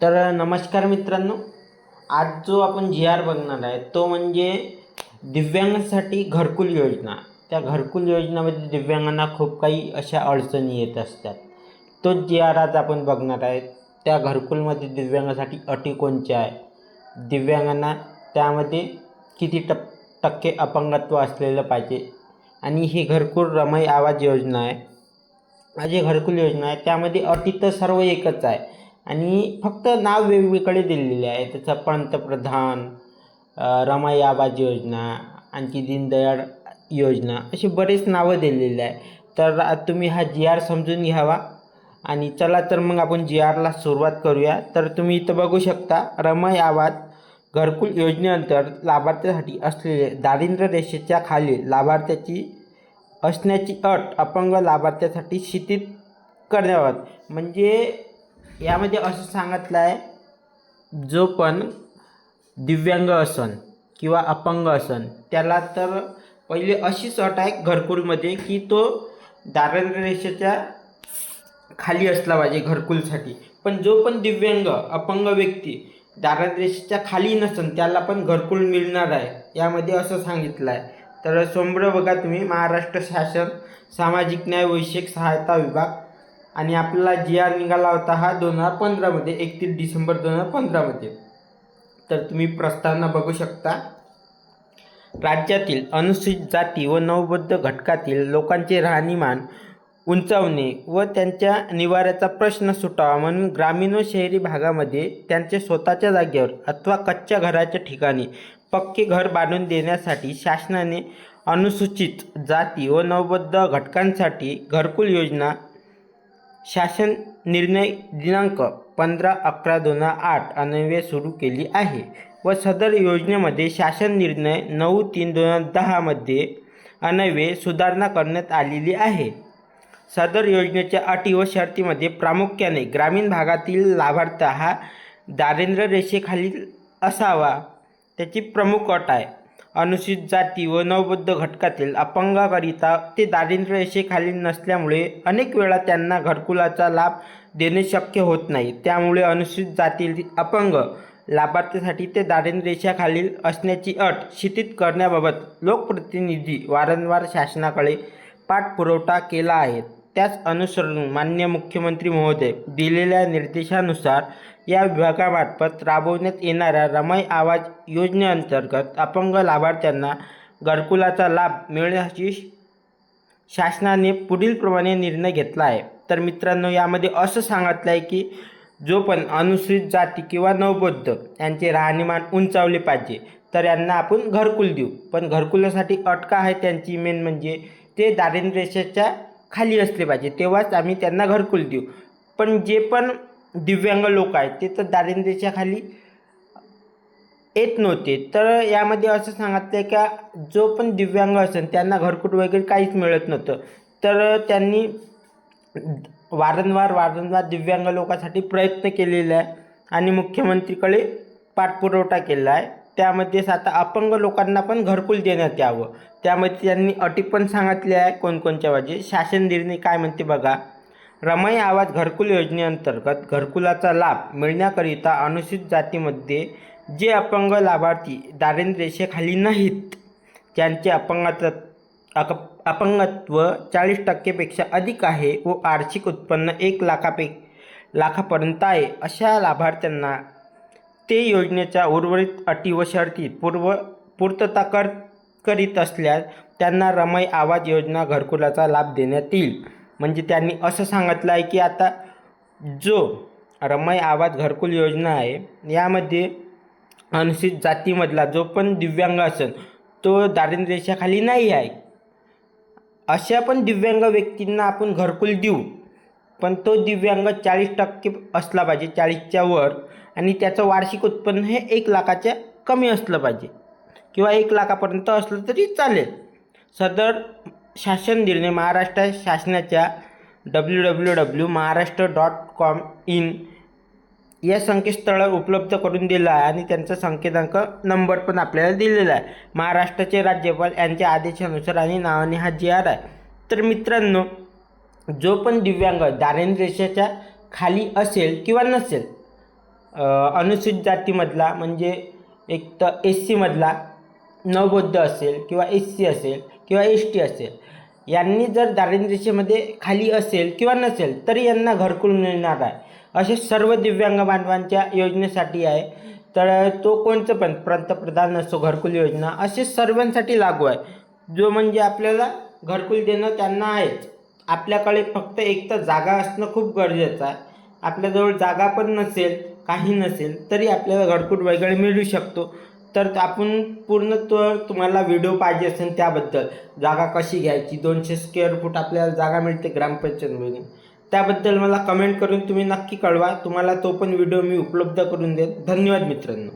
तर नमस्कार मित्रांनो आज जो आपण जी आर बघणार आहे तो म्हणजे दिव्यांगांसाठी घरकुल योजना. त्या घरकुल योजनेमध्ये दिव्यांगांना खूप काही अशा अडचणी येत असतात. तो जी आर आज आपण बघणार आहे त्या घरकुलमध्ये दिव्यांगासाठी अटी कोणत्या आहे? दिव्यांगांना त्यामध्ये किती टप टक्के अपंगत्व असलेलं पाहिजे? आणि ही घरकुल रमई आवाज योजना आहे. जी घरकुल योजना आहे त्यामध्ये अटी तर सर्व एकच आहे. आणि फक्त नाव वेगवेगळे दिलेले आहे त्याचं पंतप्रधान रमाई आवाज योजना आणखी दीनदयाळ योजना अशी बरेच नावं दिलेली आहे तर तुम्ही हा जी आर समजून घ्यावा. आणि चला तर मग आपण जी आरला सुरुवात करूया. तर तुम्ही इथं बघू शकता रमाई आवाज घरकुल योजनेअंतर्गत लाभार्थ्यासाठी असलेले दारिद्र्य रेषेच्या खाली लाभार्थ्याची असण्याची अट अपंग लाभार्थ्यासाठी शिथित करण्यावर म्हणजे यामध्ये असं सांगितलं आहे जो पण दिव्यांग असन किंवा अपंग असन त्याला तर पहिले अशीच अट आहे घरकुलमध्ये की तो दारिद्र्य रेषेच्या खाली असला पाहिजे घरकुलसाठी. पण जो पण दिव्यांग अपंग व्यक्ती दारिद्र्य रेषेच्या खाली नसन त्याला पण घरकुल मिळणार आहे. यामध्ये असं सांगितलं आहे तर समोर बघा तुम्ही महाराष्ट्र शासन सामाजिक न्याय वैश्विक सहायता विभाग. आणि आपला जी आर निघाला होता हा दोन हजार पंधरामध्ये एकतीस डिसेंबर दोन हजार पंधरामध्ये तर तुम्ही प्रस्तावना बघू शकता. राज्यातील अनुसूचित जाती व नवबद्ध घटकातील लोकांचे राहणीमान उंचावणे व त्यांच्या निवाऱ्याचा प्रश्न सुटावा म्हणून ग्रामीण व शहरी भागामध्ये त्यांचे स्वतःच्या जागेवर अथवा कच्च्या घराच्या ठिकाणी पक्के घर बांधून देण्यासाठी शासनाने अनुसूचित जाती व नवबद्ध घटकांसाठी घरकुल योजना शासन निर्णय दिनांक पंधरा अकरा दोन हजार आठ अन्वये सुरू केली आहे व सदर योजनेमध्ये शासन निर्णय नऊ तीन दोन हजार दहामध्ये अन्वये सुधारणा करण्यात आलेली आहे. सदर योजनेच्या अटी व शर्तीमध्ये प्रामुख्याने ग्रामीण भागातील लाभार्थ हा दारिद्र्य रेषेखालील असावा. त्याची प्रमुख अट आहे. अनुसूचित जाती व नवबद्ध घटकातील अपंगाकरिता ते दारिद्र्यरेषेखाली नसल्यामुळे अनेक वेळा त्यांना घरकुलाचा लाभ देणे शक्य होत नाही. त्यामुळे अनुसूचित जातील अपंग लाभार्थीसाठी ते दारिद्र्यरेषेखालील असण्याची अट शिथित करण्याबाबत लोकप्रतिनिधी वारंवार शासनाकडे पाठपुरवठा केला आहे. त्याच अनुसरून मान्य मुख्यमंत्री महोदय दिलेल्या निर्देशानुसार या विभागामार्फत राबवण्यात येणाऱ्या रमाई आवाज योजनेअंतर्गत अपंग लाभार्थ्यांना घरकुलाचा लाभ मिळण्याची शासनाने पुढीलप्रमाणे निर्णय घेतला आहे. तर मित्रांनो यामध्ये असं सांगितलं आहे की जो पण अनुसूचित जाती किंवा नवबौद्ध यांचे राहणीमान उंचावले पाहिजे तर यांना आपण घरकुल देऊ. पण घरकुलासाठी अटका आहे त्यांची मेन म्हणजे ते दारिद्र्य रेषेच्या खाली असले पाहिजे तेव्हाच आम्ही त्यांना घरकुल देऊ. पण जे पण दिव्यांग लोक आहेत ते तर दारिद्र्याच्या खाली येत नव्हते. तर यामध्ये असं सांगितलं आहे का जो पण दिव्यांग असेल त्यांना घरकुट वगैरे काहीच मिळत नव्हतं. तर त्यांनी वारंवार वारंवार दिव्यांग लोकांसाठी प्रयत्न केलेला आहे आणि मुख्यमंत्रीकडे पाठपुरवठा केला आहे. त्यामध्येच आता अपंग लोकांना पण घरकुल देण्यात यावं. त्यामध्ये त्यांनी अटी पण सांगितल्या आहे कोणकोणच्या बाजू शासन निर्णय काय म्हणते बघा. रमाई आवाज घरकुल योजनेअंतर्गत घरकुलाचा लाभ मिळण्याकरिता अनुसूचित जातीमध्ये जे अपंग लाभार्थी दारिद्र्य रेषेखाली नाहीत त्यांचे अपंगत्व अक अपंगत्व चाळीस टक्केपेक्षा अधिक आहे व आर्थिक उत्पन्न एक लाखापे लाखापर्यंत आहे अशा लाभार्थ्यांना ते योजनेच्या उर्वरित अटी व शर्ती पूर्व पूर्तता कर करीत असल्यास त्यांना रमई आवाज योजना घरकुलाचा लाभ देण्यात येईल. म्हणजे त्यांनी असं सांगितलं आहे की आता जो रमई आवाज घरकुल योजना आहे यामध्ये अनुसूचित जातीमधला जो पण दिव्यांग असेल तो दारिद्र्यरेषाखाली नाही आहे. अशा पण दिव्यांग व्यक्तींना आपण घरकुल देऊ. पण तो दिव्यांग चाळीस टक्के असला पाहिजे चाळीसच्या वर. आणि त्याचं वार्षिक उत्पन्न हे एक लाखाच्या कमी असलं पाहिजे. किंवा एक लाखापर्यंत असलं तरी चालेल. सदर शासन निर्णय महाराष्ट्र शासनाच्या W W W Maharashtra dot com in या संकेतस्थळावर उपलब्ध करून दिलं आहे आणि त्यांचा संकेतांक नंबर पण आपल्याला दिलेला आहे. महाराष्ट्राचे राज्यपाल यांच्या आदेशानुसार आणि नावाने हा जी आर आहे. तर मित्रांनो जो पण दिव्यांग दारिद्र्यरेषेच्या खाली असेल किंवा नसेल अनुसूचित जातीमधला म्हणजे एक तर एस सीमधला नवबौद्ध असेल किंवा एस सी असेल किंवा एस टी असेल यांनी जर दारिद्र्यरेषेमध्ये खाली असेल किंवा नसेल तरी यांना घरकुल मिळणार आहे असे सर्व दिव्यांग बांधवांच्या योजनेसाठी आहे. तर तो कोणचं पण पंतप्रधान असो घरकुल योजना असे सर्वांसाठी लागू आहे. जो म्हणजे आपल्याला घरकुल देणं त्यांना आहेच. आपल्याकडे फक्त एक तर जागा असणं खूप गरजेचं आहे. आपल्याजवळ जागा पण नसेल काही नसेल तरी आपल्याला घरकुल वगैरे मिळू शकतो. तर आपण पूर्ण तो तुम्हाला व्हिडिओ पाहिजे असेल त्याबद्दल. जागा कशी घ्यायची? दोनशे स्क्वेअर फूट आपल्याला जागा मिळते ग्रामपंचायतमधून. त्याबद्दल मला कमेंट करून तुम्ही नक्की कळवा. तुम्हाला तो पण व्हिडिओ मी उपलब्ध करून देईन धन्यवाद मित्रांनो.